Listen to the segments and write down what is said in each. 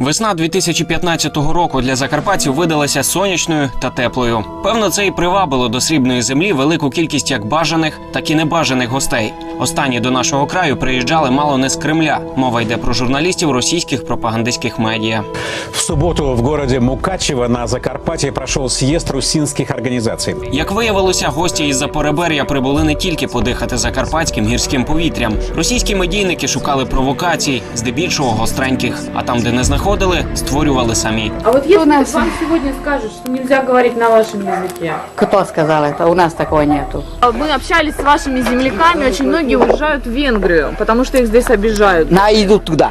Весна 2015 року для закарпатців видалася сонячною та теплою. Певно, це і привабило до срібної землі велику кількість як бажаних, так і небажаних гостей. Останні до нашого краю приїжджали мало не з Кремля. Мова йде про журналістів російських пропагандистських медіа. В субботу в городе Мукачево на Закарпатье прошел съезд русинских организаций. Як виявилося, гості із Запоребер'я прибули не тільки подихати закарпатським гірським повітрям. Російські медійники шукали провокацій, здебільшого гостреньких. А там, де не знаходили, створювали самі. А вот если У нас- вам сегодня скажут, что нельзя говорить на вашем языке, Кто сказал это? У нас такого нету. мы общались с вашими земляками, очень многие уезжают в Венгрию, потому что их здесь обижают. На идут туда.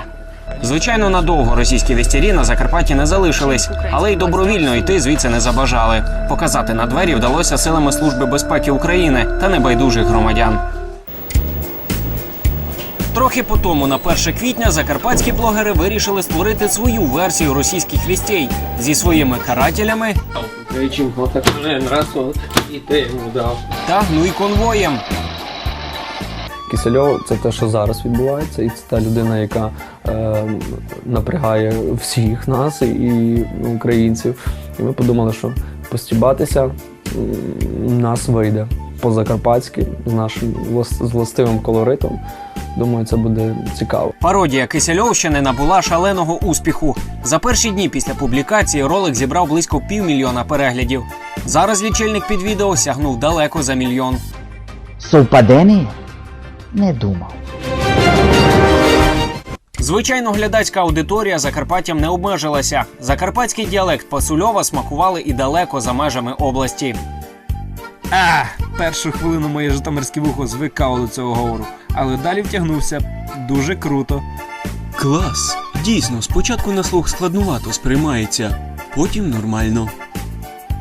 Звичайно, надовго російські вестярі на Закарпатті не залишились, але й добровільно йти звідси не забажали. Показати на двері вдалося силами Служби безпеки України та небайдужих громадян. Трохи по тому, на 1 квітня, закарпатські блогери вирішили створити свою версію російських вістей зі своїми карателями та ну і конвоєм. Кисельов це те, що зараз відбувається, і це та людина, яка е, напрягає всіх нас і українців. І ми подумали, що постібатися нас вийде по-закарпатськи з нашим з колоритом. Думаю, це буде цікаво. Пародія Кисельовщини набула шаленого успіху. За перші дні після публікації ролик зібрав близько півмільйона переглядів. Зараз лічильник під відео сягнув далеко за мільйон. Совпадение? Не думав. Звичайно, глядацька аудиторія Закарпаттям не обмежилася. Закарпатський діалект Пасульова смакували і далеко за межами області. А, першу хвилину моє житомирське вухо звикало до цього говору, але далі втягнувся дуже круто. Клас! Дійсно, спочатку на слух складнувато сприймається, потім нормально.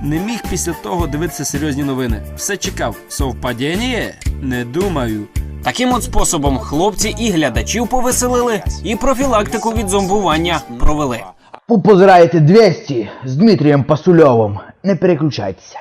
Не міг після того дивитися серйозні новини. Все чекав. Совпадіння? Не думаю. Таким от способом хлопці і глядачів повеселили, і профілактику від зомбування провели. Позираєте 200 з Дмитрієм Пасульовим. Не переключайтеся.